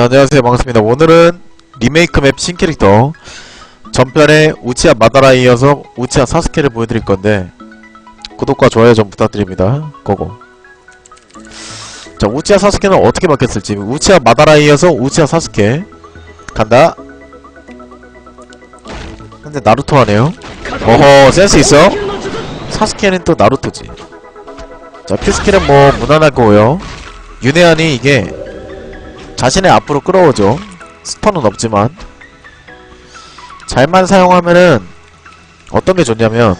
자 안녕하세요. 반갑습니다. 오늘은 리메이크 맵 신캐릭터. 전편에 우치아 마다라에 이어서 우치아 사스케를 보여드릴 건데 구독과 좋아요 좀 부탁드립니다. 고고. 자 우치아 사스케는 어떻게 바뀌었을지. 우치아 마다라에 이어서 우치아 사스케. 간다. 근데 나루토 하네요. 어허 센스 있어? 사스케는 또 나루토지. 자 큐스킬은 뭐 무난할 거고요. 윤회안이 이게 자신의 앞으로 끌어오죠. 스턴은 없지만. 잘만 사용하면은 어떤 게 좋냐면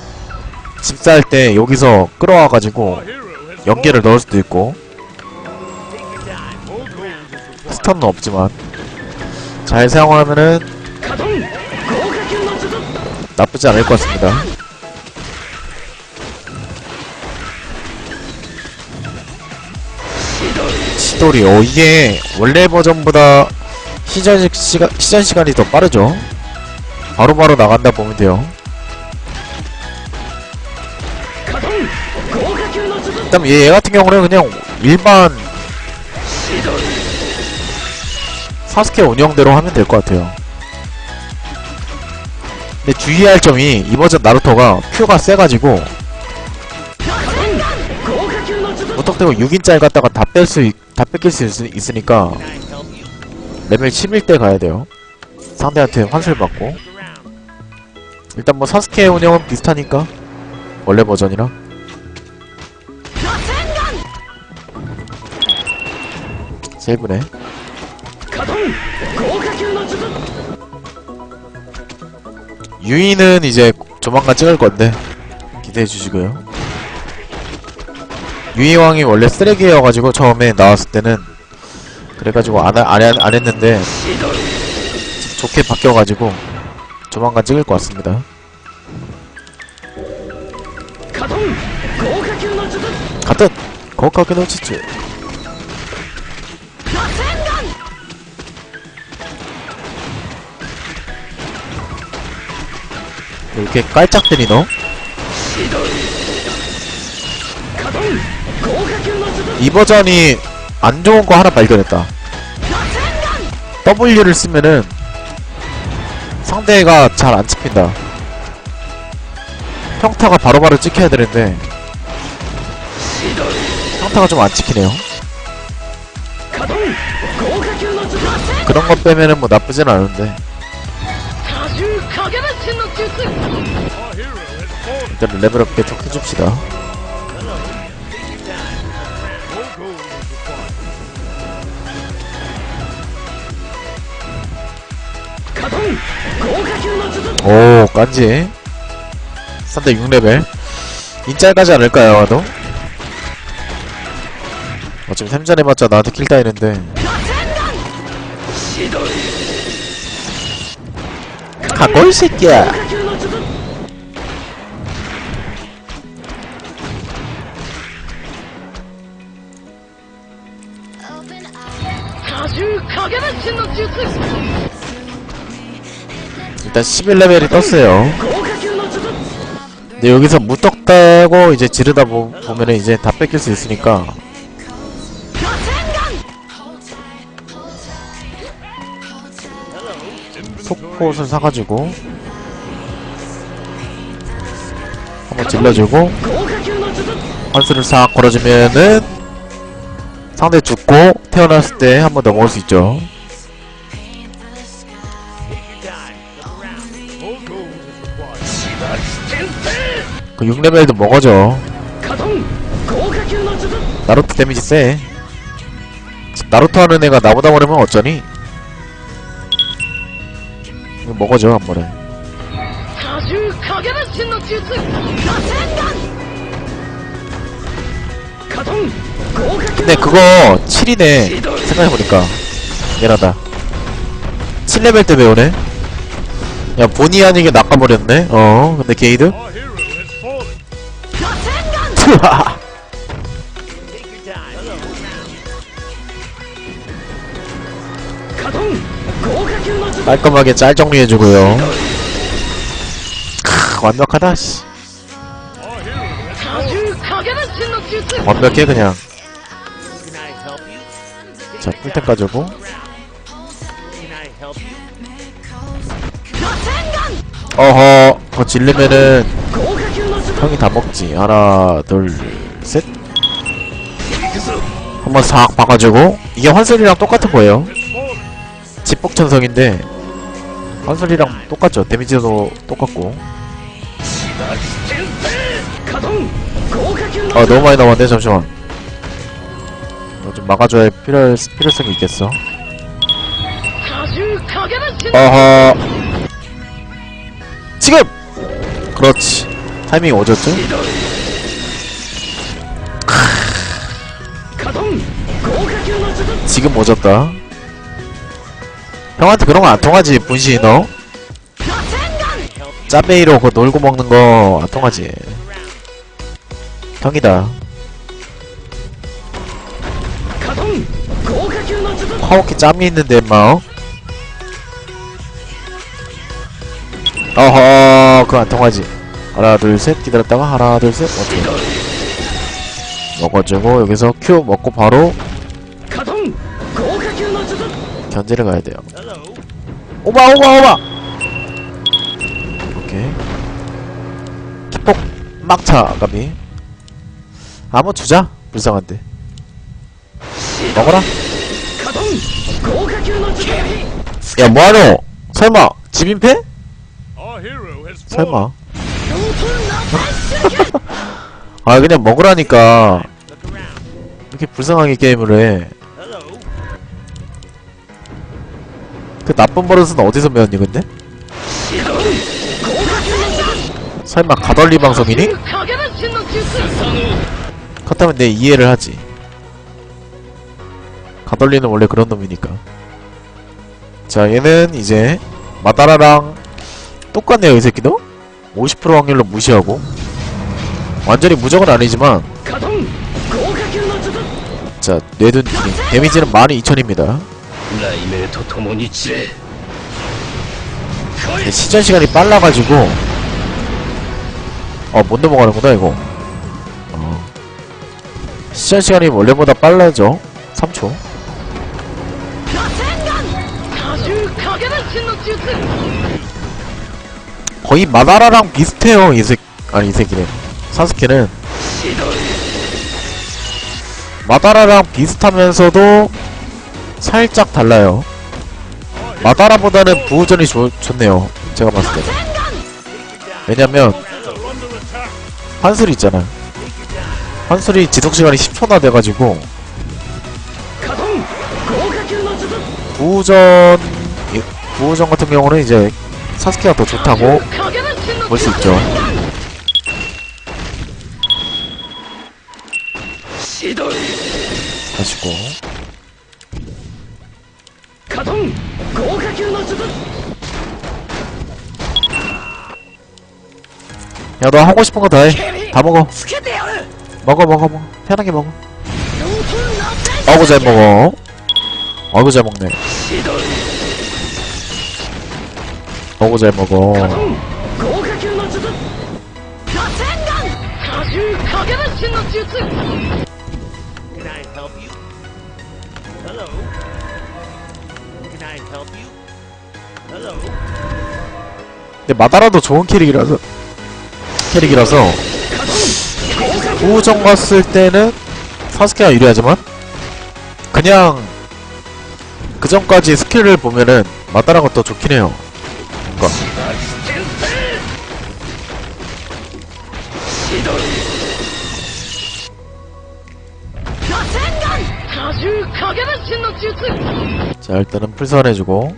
집사할 때 여기서 끌어와가지고 연계를 넣을 수도 있고. 스턴은 없지만. 잘 사용하면은 나쁘지 않을 것 같습니다 시도리 어 이게 원래 버전보다 시전 시간 시전 시간이 더 빠르죠. 바로바로 나간다 보면 돼요. 그다음 얘, 얘 같은 경우는 그냥 일반 사스케 운영대로 하면 될 것 같아요. 근데 주의할 점이 이 버전 나루토가 큐가 세가지고 무턱대고 6인짤 갖다가 다 뺄 수, 다 뺏길 수 있, 있으니까 레벨 11대 가야 돼요. 상대한테 환술 받고. 일단 뭐 사스케 운영은 비슷하니까. 원래 버전이랑. 세이브네. 유인은 이제 조만간 찍을 건데 기대해 주시고요. 유이왕이 원래 쓰레기여가지고 처음에 나왔을 때는 그래가지고 안, 하- 안, 해- 안 했는데 좋게 바뀌어가지고 조만간 찍을 것 같습니다. 가든 거기까지 놓치지 이렇게 깔짝 때리너? 이 버전이 안 좋은 거 하나 발견했다. W를 쓰면은 상대가 잘 안 찍힌다. 평타가 바로바로 찍혀야 되는데 평타가 좀 안 찍히네요. 그런 것 빼면은 뭐 나쁘진 않은데 일단 레벨업 계속 해줍시다. 오 깐지. 상대 6레벨. 인짤까지 않을까요 아마도 어차피 3전 해봤자 나한테 킬 따이는데. 가고 이 새끼야 일단 11레벨이 떴어요. 근데 여기서 무턱 따고 이제 지르다 보, 보면은 이제 다 뺏길 수 있으니까. 속옷을 사가지고 한번 질러주고 환수를 싹 걸어주면은 상대 죽고 태어났을 때 한 번 더 먹을 수 있죠 그 6레벨도 먹어줘. 나루토 데미지 세. 나루토 하는 애가 나보다 어려면 어쩌니? 먹어줘 한 번에. 근데 그거 7이네 생각해보니까. 미안하다. 7레벨 때 배우네? 야 본의 아니게 낚아버렸네? 어 근데 게이드 깔끔하게 짤 정리해주고요. 크, 완벽하다 씨. 완벽해 그냥. 자 뿔템 가지고. 어허 더 질르면은 형이 다 먹지. 하나 둘셋. 한번 싹 박아주고. 이게 환설이랑 똑같은 거예요. 집복천성인데 환설이랑 똑같죠. 데미지도 똑같고. 아 너무 많이 나왔네. 잠시만. 너좀 막아줘야 필요, 필요성이 있겠어. 어허. 지금! 그렇지. 타이밍이 어졌죠? 지금 어졌다. 형한테 그런 거 안 통하지 분신이 너? 짬베이로 그 놀고 먹는 거 안 통하지. 형이다. 파워키 짬이 있는데 임마 어? 어허 그거 안 통하지. 하나 둘셋. 기다렸다가 하나 둘셋. 먹어주고 여기서 큐 먹고 바로 견제를 가야 돼요. 오바 오바 오바 오케이. 기폭 막차 아까비 한번 주자? 불쌍한데. 먹어라. 야 뭐하노? 설마 집인패? 설마. 아 그냥 먹으라니까. 이렇게 불쌍하게 게임을 해그 나쁜 버릇은 어디서 배웠니 근데? 설마 가덜리 방송이니? 그렇다면 내 이해를 하지. 가덜리는 원래 그런 놈이니까. 자 얘는 이제 마다라랑 똑같네요 이 새끼도? 50% 확률로 무시하고. 완전히 무적은 아니지만 자, 뇌둔기님 데미지는 12,000입니다. 시전시간이 빨라가지고. 어, 못 넘어가는구나 이거. 어. 시전시간이 원래보다 빨라져. 3초. 거의 마다라랑 비슷해요 이색 아니 이색이네. 사스케는 마다라랑 비슷하면서도 살짝 달라요. 마다라보다는 부우전이 좋, 좋네요. 제가 봤을 때 왜냐면 환술이 있잖아요. 환술이 지속시간이 10초나 돼가지고 부우전 부우전 같은 경우는 이제 사스케가 더 좋다고 볼 수 있죠. ひどい 하시고 カトン豪華級の術 야 너 하고 싶은 거 다 해 다 먹어 つけてやる 먹어 먹어 먹어 편하게 먹어 ロート螺旋 아이고 잘 먹어 아이고 잘 먹네 ひどい 아이고 잘 カ 먹어 トン豪華級の術螺旋丸多重影分身の術 Can I help you? Hello? Can I help you? Hello? 근데 마다라도 좋은 캐릭이라서 캐릭이라서 우정 갔을 때는 사스케가 유리하지만 그냥 그 전까지 스킬을 보면은 마다라가 더 좋긴 해요. 그니까 자 일단은 풀선해주고.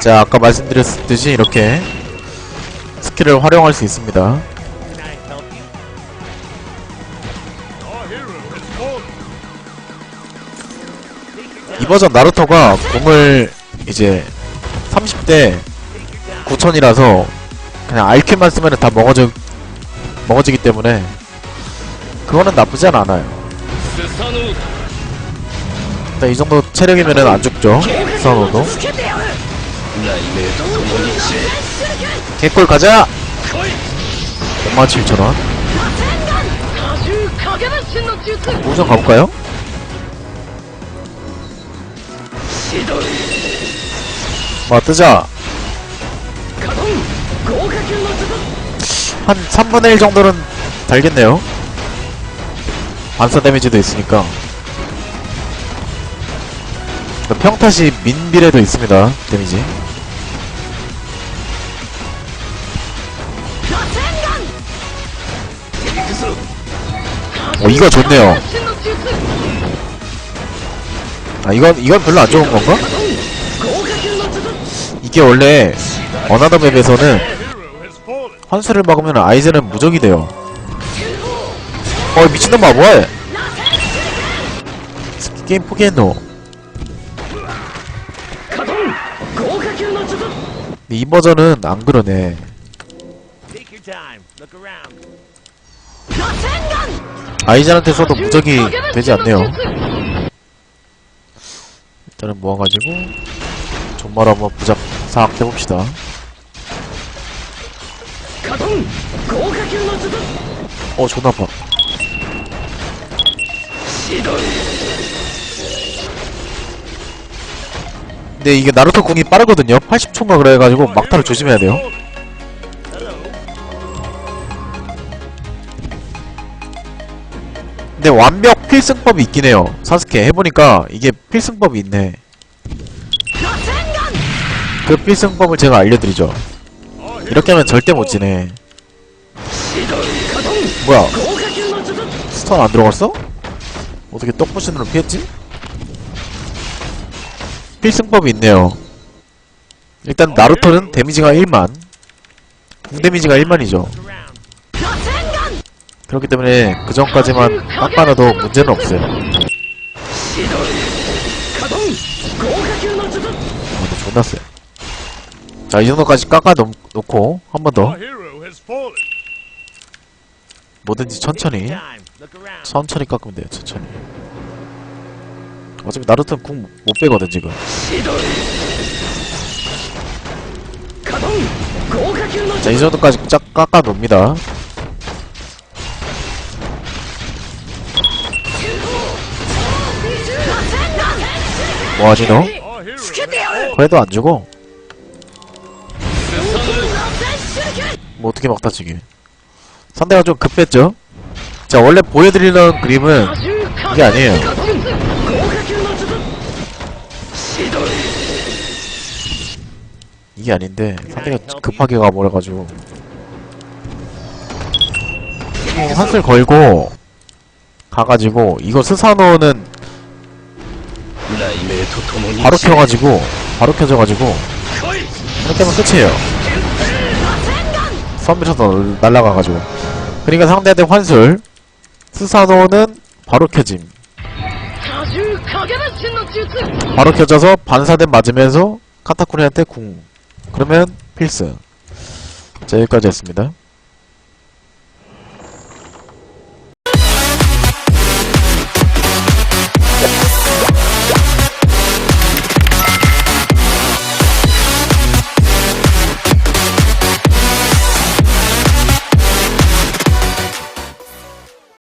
자 아까 말씀드렸듯이 이렇게 스킬을 활용할 수 있습니다. 이 버전 나루토가 공을 이제 30대 9천이라서 그냥 알큐만 쓰면 다 먹어져 먹어지기 때문에 그거는 나쁘진 않아요. 일단 이 정도 체력이면은 안 죽죠 선호도. 개꿀 가자! 5만 7천원. 우선 가볼까요? 마 뜨자. 한 3분의 1 정도는 달겠네요. 반사 데미지도 있으니까. 평타시 민비례도 있습니다 데미지. 어 이거 좋네요. 아 이건 이건 별로 안 좋은 건가? 이게 원래 어나더 맵에서는 환수를 막으면 아이젠은 무적이 돼요. 어 미친놈아 뭐해? 스키 게임 포기했노. 근데 이 버전은 안 그러네. 아이잔한테 써도 무적이 되지 않네요. 일단은 모아가지고 정말 한번 부작 사악해봅시다. 어 존나 아파. 근데 네, 이게 나루토 궁이 빠르거든요. 80초인가 그래가지고 막타를 조심해야 돼요. 근데 완벽 필승법이 있긴 해요. 사스케 해보니까 이게 필승법이 있네. 그 필승법을 제가 알려드리죠. 이렇게 하면 절대 못 지네. 뭐야? 스턴 안 들어갔어? 어떻게 떡부신으로 피했지? 필승법이 있네요. 일단 나루토는 데미지가 1만. 궁데미지가 1만이죠. 그렇기 때문에 그 전까지만 빡빡아도 문제는 없어요. 어, 존났어요 자이 정도까지 깎아놓고 한 번 더. 뭐든지 천천히. 천천히 깎으면 돼요 천천히. 어차피 나루토는 궁 못 빼거든 지금. 자 이 정도까지 쫙 깎아놉니다. 뭐하지노? 그래도 안 죽어? 뭐 어떻게 막다치기 상대가 좀 급했죠? 자, 원래 보여드리는 그림은 이게 아니에요. 이게 아닌데 상대가 급하게 가버려가지고 어, 뭐 한술 걸고 가가지고 이거 스사노는 바로 켜가지고 바로 켜져가지고 이렇게 하면 끝이에요 선비쳐서 날라가가지고 그러니까 상대한테 환술. 스사노는 바로 켜짐. 바로 켜져서 반사된 맞으면서 카타쿠리한테 궁. 그러면 필승. 자 여기까지 했습니다.